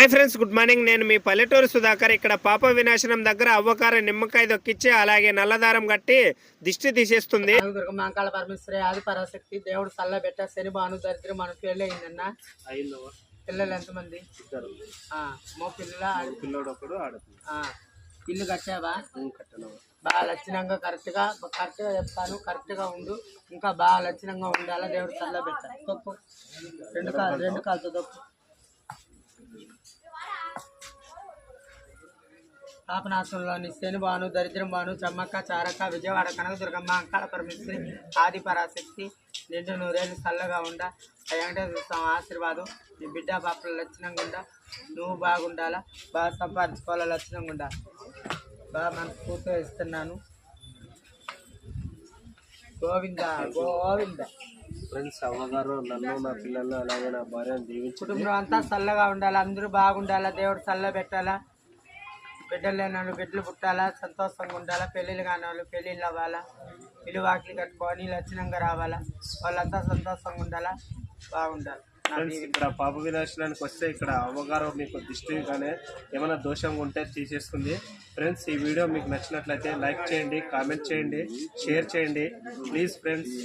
Hi friends good morning. నేను మీ పల్లెటూరు సుధాకర్. ఇక్కడ పాప వినాశనం దగ్గర అవ్వకార నిమ్మకాయ దొక్కిచ్చి అలాగే నల్లదారం కట్టి దిష్టి తీసేస్తుంది. దుర్గ పరమేశ్వరి ఆది పరాశక్తి. దేవుడు సల్ల పెట్ట శని భాను దరిద్రం మన పెళ్ళి అయిందన్న పిల్లలు ఎంతమంది? మా పిల్లల పిల్లోడు ఒకడు ఇల్లు కట్టావా? బాగా లక్షణంగా కరెక్ట్గా కరెక్ట్గా చెప్తాను కరెక్ట్గా ఉండు. ఇంకా బాగా లక్షణంగా ఉండాలా? దేవుడు సల్ల పెట్ట. రెండు కాలు రెండు కాలుతో తప్పు పాపనాశంలోని శని భాను దరిద్రం భాను చమ్మక్క చారక్క విజయవాడ కనక దుర్గమ్మ అంకాల పరమేశ్వరి ఆది పరాశక్తి నిండు నూరేళ్ళు చల్లగా ఉండ వెంకటేశ్వర స్వామి ఆశీర్వాదం నీ బిడ్డ పాపల లక్షణంగా ఉండ నువ్వు బాగుండాలా బాగా సంపాదించుకోవాలా లక్షణంగా ఉండాలి. బాగా మనస్ఫూర్తిగా ఇస్తున్నాను. గోవింద గోవింద. ఫ్రెండ్స్ అవ్వగారు నన్ను నా పిల్లలు అలాగే నా భార్యను దీవించి కుటుంబం అంతా చల్లగా ఉండాలి అందరూ బాగుండాలా దేవుడు చల్ల పెట్టాలా బిడ్డలు లేని వాళ్ళు బిడ్డలు పుట్టాలా సంతోషంగా ఉండాలా పెళ్ళిళ్ళు కాని వాళ్ళు పెళ్ళిళ్ళు అవ్వాలా ఇల్లు వాకిలు కట్టుకొని లక్షణంగా రావాలా వాళ్ళంతా సంతోషంగా ఉండాలా బాగుండాలి. ఫ్రెండ్స్. ఇక్కడ పాప వినాశనానికి వస్తే ఇక్కడ అవ్వగారు మీకు దిష్టి కానీ ఏమైనా దోషం ఉంటే తీసేస్తుంది. ఫ్రెండ్స్ ఈ వీడియో మీకు నచ్చినట్లయితే లైక్ చేయండి కామెంట్ చేయండి షేర్ చేయండి. Please friends